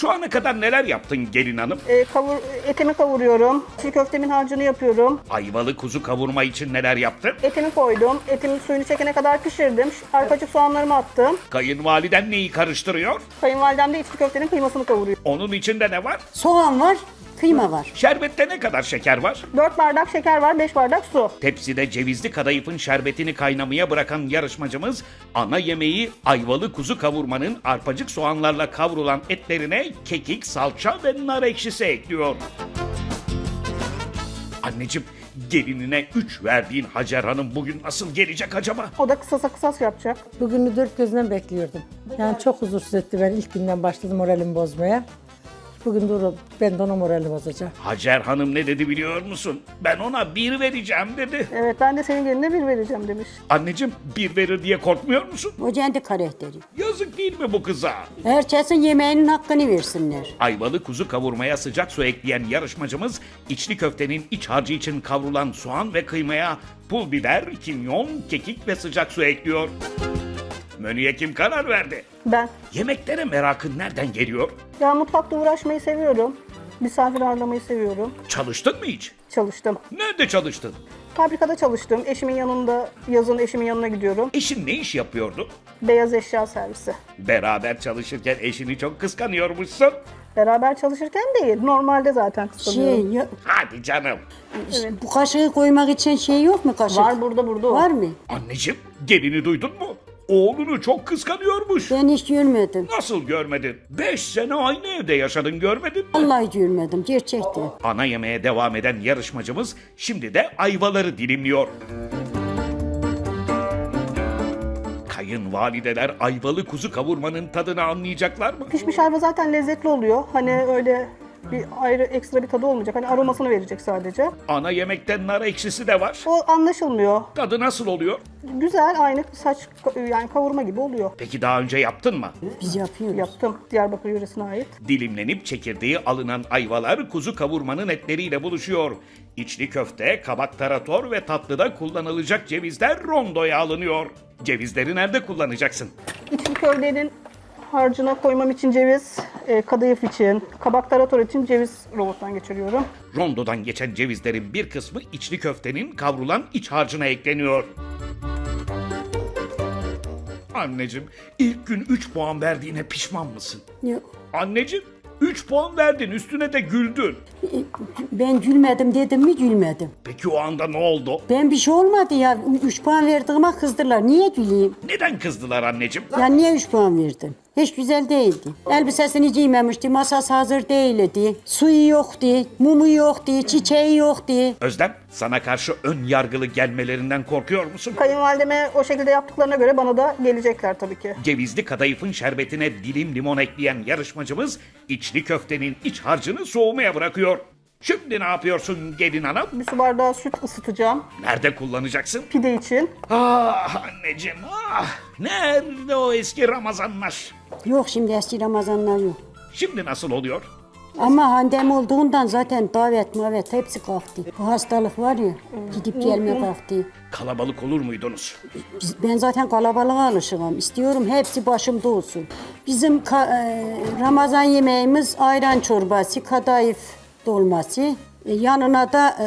Şu ana kadar neler yaptın gelin hanım? E, kavur, etimi kavuruyorum. Çiğ köftemin harcını yapıyorum. Ayvalı kuzu kavurma için neler yaptın? Etimi koydum. Etimin suyunu çekene kadar pişirdim. Arpacık soğanlarımı attım. Kayınvaliden neyi karıştırıyor? Kayınvalidem de içli köftenin kıymasını kavuruyor. Onun içinde ne var? Soğan var, kıyma var. Şerbette ne kadar şeker var? 4 bardak şeker var, 5 bardak su. Tepside cevizli kadayıfın şerbetini kaynamaya bırakan yarışmacımız ana yemeği ayvalı kuzu kavurmanın arpacık soğanlarla kavrulan etlerine kekik, salça ve nar ekşisi ekliyor. Anneciğim gelinine 3 verdiğin Hacer Hanım bugün nasıl gelecek acaba? O da kısasa kısas yapacak. Bugünü dört gözle bekliyordum. Yani çok huzursuz etti ben ilk günden başladım moralimi bozmaya. Bugün o- ben de ona moralini bozacağım. Hacer Hanım ne dedi biliyor musun? Ben ona bir vereceğim dedi. Evet ben de senin geline bir vereceğim demiş. Anneciğim bir verir diye korkmuyor musun? O kendi karakteri. Yazık değil mi bu kıza? Herkesin yemeğinin hakkını versinler. Ayvalı kuzu kavurmaya sıcak su ekleyen yarışmacımız içli köftenin iç harcı için kavrulan soğan ve kıymaya pul biber, kimyon, kekik ve sıcak su ekliyor. Menüye kim karar verdi? Ben. Yemeklere merakın nereden geliyor? Ya mutfakta uğraşmayı seviyorum. Misafir ağırlamayı seviyorum. Çalıştın mı hiç? Çalıştım. Nerede çalıştın? Fabrikada çalıştım. Eşimin yanında, yazın eşimin yanına gidiyorum. Eşin ne iş yapıyordu? Beyaz eşya servisi. Beraber çalışırken eşini çok kıskanıyormuşsun. Beraber çalışırken değil, normalde zaten kıskanıyorum. Şey, ya- Hadi canım. bu kaşığı koymak için şey yok mu kaşık? Var burada burada o. Var mı? Anneciğim gelini duydun mu? Oğlunu çok kıskanıyormuş. Ben hiç görmedim. Nasıl görmedin? Beş sene aynı evde yaşadın görmedin mi? Vallahi görmedim, gerçekten. Ana yemeğe devam eden yarışmacımız şimdi de ayvaları dilimliyor. Kayınvalideler ayvalı kuzu kavurmanın tadını anlayacaklar mı? Pişmiş ayva zaten lezzetli oluyor. Hani öyle bir ayrı ekstra bir tadı olmayacak. Hani aromasını verecek sadece. Ana yemekte nar ekşisi de var. O anlaşılmıyor. Tadı nasıl oluyor? Güzel aynı saç yani kavurma gibi oluyor. Peki daha önce yaptın mı? Biz yapıyoruz. Yaptım. Diyarbakır yöresine ait. Dilimlenip çekirdeği alınan ayvalar kuzu kavurmanın etleriyle buluşuyor. İçli köfte, kabak tarator ve tatlıda kullanılacak cevizler rondoya alınıyor. Cevizleri nerede kullanacaksın? İçli köftenin harcına koymam için ceviz, e, kadayıf için, kabak tarator için ceviz robottan geçiriyorum. Rondodan geçen cevizlerin bir kısmı içli köftenin kavrulan iç harcına ekleniyor. Anneciğim, ilk gün 3 puan verdiğine pişman mısın? Yok. Anneciğim, 3 puan verdin, üstüne de güldün. Ben gülmedim dedim mi gülmedim. Peki o anda ne oldu? Ben bir şey olmadı ya. Üç puan verdiğime kızdılar. Niye güleyim? Neden kızdılar anneciğim? Ya niye üç puan verdin? Hiç güzel değildi. Elbisesini giymemişti, masası hazır değildi. Suyu yoktu, mumu yoktu, çiçeği yoktu. Özlem, sana karşı ön yargılı gelmelerinden korkuyor musun? Kayınvalideme o şekilde yaptıklarına göre bana da gelecekler tabii ki. Cevizli kadayıfın şerbetine dilim limon ekleyen yarışmacımız içli köftenin iç harcını soğumaya bırakıyor. Şimdi ne yapıyorsun gelin hanım? Bir su bardağı süt ısıtacağım Nerede kullanacaksın? pide için. Ah anneciğim ah. Nerede o eski Ramazanlar? Yok şimdi eski Ramazanlar yok. Şimdi nasıl oluyor? Ama handem olduğundan zaten davet mavet hepsi kalktı. Bu hastalık var ya, gidip gelme kalktı. Kalabalık olur muydunuz? Biz- Ben zaten kalabalığa alışığım. İstiyorum hepsi başımda olsun. Bizim ka- e, Ramazan yemeğimiz ayran çorbası, kadayıf dolması. E, yanına da e,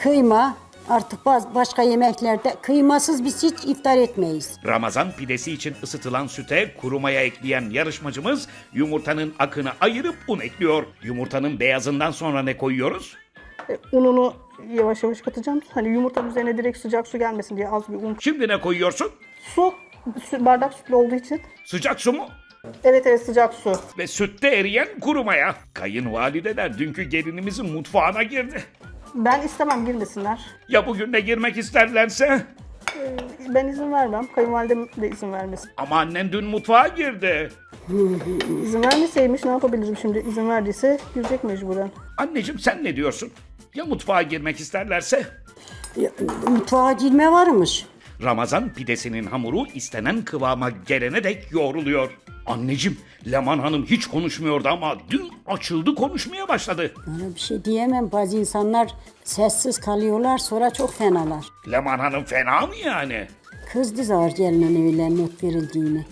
kıyma. Artık baz- başka yemeklerde kıymasız biz hiç iftar etmeyiz. Ramazan pidesi için ısıtılan süte kuru maya ekleyen yarışmacımız yumurtanın akını ayırıp un ekliyor. Yumurtanın beyazından sonra ne koyuyoruz? E, ununu yavaş yavaş katacağım. Hani yumurtanın üzerine direkt sıcak su gelmesin diye az bir un. Şimdi ne koyuyorsun? Su, bardak sütlü olduğu için. Sıcak su mu? Evet evet sıcak su. Ve sütte eriyen kuru maya. Kayınvalideler dünkü gelinimizin mutfağına girdi. Ben istemem girmesinler. Ya bugün de girmek isterlerse? Ben izin vermem. Kayınvalidem de izin vermesin. Ama annen dün mutfağa girdi. İzin vermeseymiş ne yapabilirim şimdi? İzin verdiyse girecek mecburen. Anneciğim sen ne diyorsun? Ya mutfağa girmek isterlerse? Ya, Mutfağa girme varmış. Ramazan pidesinin hamuru istenen kıvama gelene dek yoğruluyor. Anneciğim, Leman Hanım hiç konuşmuyordu ama dün açıldı konuşmaya başladı. Bana bir şey diyemem. Bazı insanlar sessiz kalıyorlar sonra çok fenalar. Leman Hanım fena mı yani? Kızdı zar gelinen evlen not verildiğini.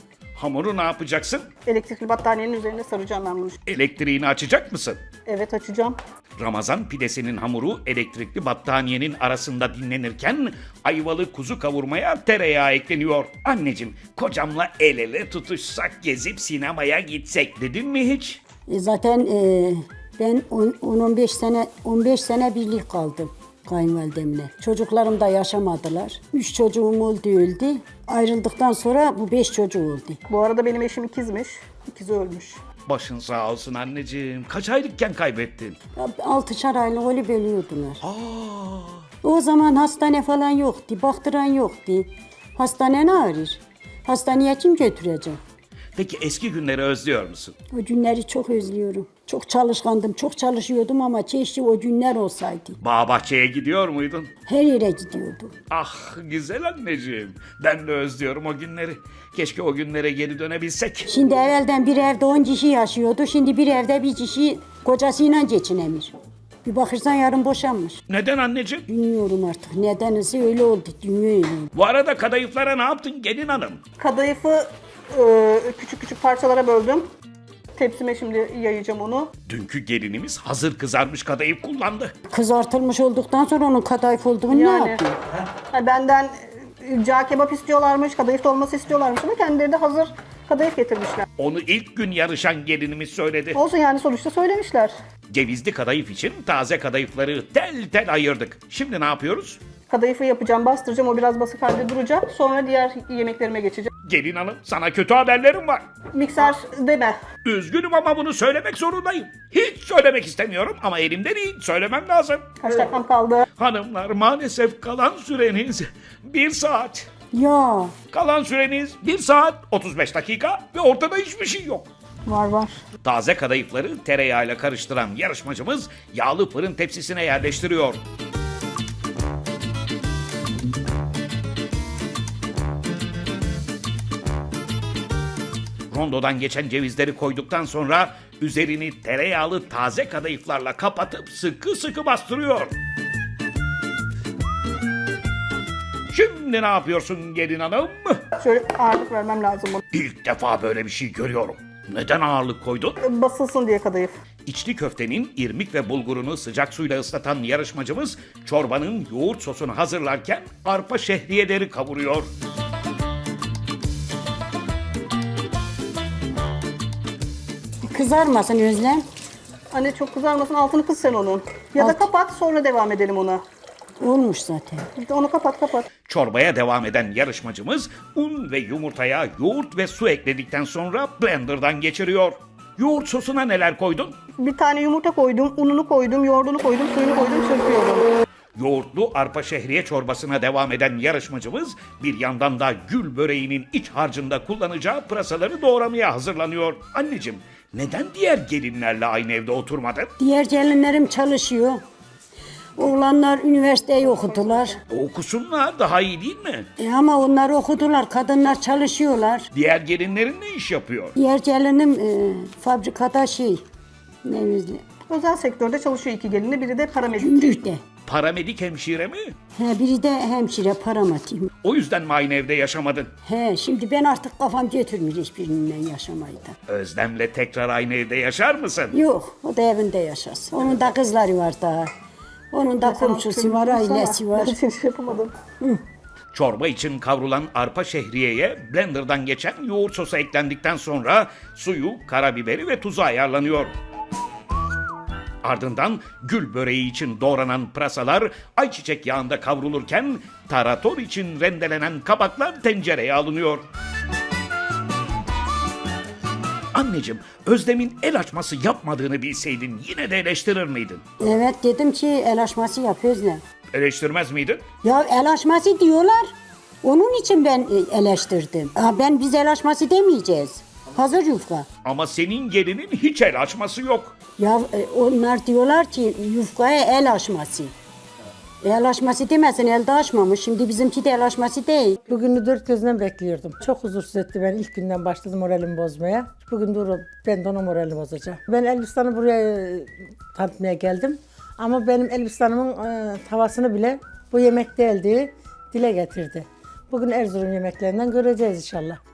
Hamuru ne yapacaksın? Elektrikli battaniyenin üzerine saracağım ben bunu. Elektriğini açacak mısın? Evet açacağım. Ramazan pidesinin hamuru elektrikli battaniyenin arasında dinlenirken ayvalı kuzu kavurmaya tereyağı ekleniyor. Anneciğim kocamla el ele tutuşsak gezip sinemaya gitsek dedin mi hiç? E, zaten e, ben 10-15 sene 15 sene birlik kaldım kayınvalidemle. Çocuklarım da yaşamadılar. Üç çocuğum oldu öldü. Ayrıldıktan sonra bu beş çocuğu oldu. Bu arada benim eşim ikizmiş. İkizi ölmüş. Başın sağ olsun anneciğim. Kaç aylıkken kaybettin? Altışar aylık öyle bölüyordular. Aa, O zaman hastane falan yoktu, baktıran yoktu. Hastane ne arır? Hastaneye kim götürecek? peki eski günleri özlüyor musun? O günleri çok özlüyorum. Çok çalışkandım, çok çalışıyordum ama keşke o günler olsaydı. Bağ bahçeye gidiyor muydun? Her yere gidiyordum. Ah güzel anneciğim. Ben de özlüyorum o günleri. Keşke o günlere geri dönebilsek. Şimdi evvelden bir evde 10 kişi yaşıyordu. Şimdi bir evde bir kişi kocasıyla geçinemiyor. Bir bakırsan yarın boşanmış. Neden anneciğim? Bilmiyorum artık. Nedenisi öyle oldu. Dünya öyle oldu. Bu arada kadayıflara ne yaptın gelin hanım? Kadayıfı e, küçük küçük parçalara böldüm. Tepsime şimdi yayacağım onu. Dünkü gelinimiz hazır kızarmış kadayıf kullandı. Kızartılmış olduktan sonra onun kadayıf olduğunu ne Yani yapayım? ha, benden e, cağ kebap istiyorlarmış, kadayıf dolması istiyorlarmış ama kendileri de hazır kadayıf getirmişler. Onu ilk gün yarışan gelinimiz söyledi. Olsun yani sonuçta söylemişler. Cevizli kadayıf için taze kadayıfları tel tel ayırdık. Şimdi ne yapıyoruz? Kadayıfı yapacağım, bastıracağım. O biraz basık halde duracak. Sonra diğer yemeklerime geçeceğim. Gelin hanım sana kötü haberlerim var. Mikser deme. Üzgünüm ama bunu söylemek zorundayım. Hiç söylemek istemiyorum ama elimde değil. Söylemem lazım. Kaç dakikam kaldı? Hanımlar maalesef kalan süreniz 1 saat. Ya Kalan süreniz 1 saat 35 dakika ve ortada hiçbir şey yok. Var var. Taze kadayıfları tereyağıyla karıştıran yarışmacımız yağlı fırın tepsisine yerleştiriyor. Rondodan geçen cevizleri koyduktan sonra üzerini tereyağlı taze kadayıflarla kapatıp sıkı sıkı bastırıyor. Şimdi ne yapıyorsun gelin hanım? Şöyle ağırlık vermem lazım bunu. İlk defa böyle bir şey görüyorum. Neden ağırlık koydun? Basılsın diye kadayıf. İçli köftenin irmik ve bulgurunu sıcak suyla ıslatan yarışmacımız çorbanın yoğurt sosunu hazırlarken arpa şehriyeleri kavuruyor. Kızarmasın Özlem. Anne çok kızarmasın altını kız sen onun. Ya da Alt. kapat sonra devam edelim ona. Olmuş zaten. Onu kapat kapat. Çorbaya devam eden yarışmacımız un ve yumurtaya yoğurt ve su ekledikten sonra blenderdan geçiriyor. Yoğurt sosuna neler koydun? Bir tane yumurta koydum, ununu koydum, yoğurdunu koydum, suyunu koydum, çırpıyorum. Yoğurtlu arpa şehriye çorbasına devam eden yarışmacımız bir yandan da gül böreğinin iç harcında kullanacağı pırasaları doğramaya hazırlanıyor. Anneciğim neden diğer gelinlerle aynı evde oturmadın? Diğer gelinlerim çalışıyor. Oğlanlar üniversiteyi okudular. Okusunlar daha iyi değil mi? E ama onlar okudular, kadınlar çalışıyorlar. Diğer gelinlerin ne iş yapıyor? Diğer gelinim e, fabrikada şey, ne Özel sektörde çalışıyor iki gelini, biri de paramedik. gümrükte. Paramedik hemşire mi? He, biri de hemşire paramatiyim. O yüzden mi aynı evde yaşamadın? He, şimdi ben artık kafam götürmüyor hiçbirinden yaşamayı da. Özlem'le tekrar aynı evde yaşar mısın? Yok, o da evinde yaşasın. Onun da kızları var daha. Onun da komşusu var, ailesi var. Ben seni şey yapamadım. Çorba için kavrulan arpa şehriyeye blenderdan geçen yoğurt sosu eklendikten sonra suyu, karabiberi ve tuzu ayarlanıyor. Ardından gül böreği için doğranan pırasalar ayçiçek yağında kavrulurken tarator için rendelenen kabaklar tencereye alınıyor. Anneciğim, Özlem'in el açması yapmadığını bilseydin yine de eleştirir miydin? Evet dedim ki el açması yapıyoruz ne? Eleştirmez miydin? Ya el açması diyorlar. Onun için ben eleştirdim. Ha, ben biz el açması demeyeceğiz. Hazır yufka. Ama senin gelinin hiç el açması yok. Ya e, onlar diyorlar ki yufkaya el açması. El açması demesin elde açmamış. Şimdi bizimki de el açması değil. Bugünü dört gözle bekliyordum. Çok huzursuz etti ben ilk günden başladım moralimi bozmaya. Bugün dur ben de onun moralini bozacağım. Ben Elbistan'ı buraya e, tanıtmaya geldim. Ama benim Elbistan'ımın e, tavasını bile bu yemek değildi dile getirdi. Bugün Erzurum yemeklerinden göreceğiz inşallah.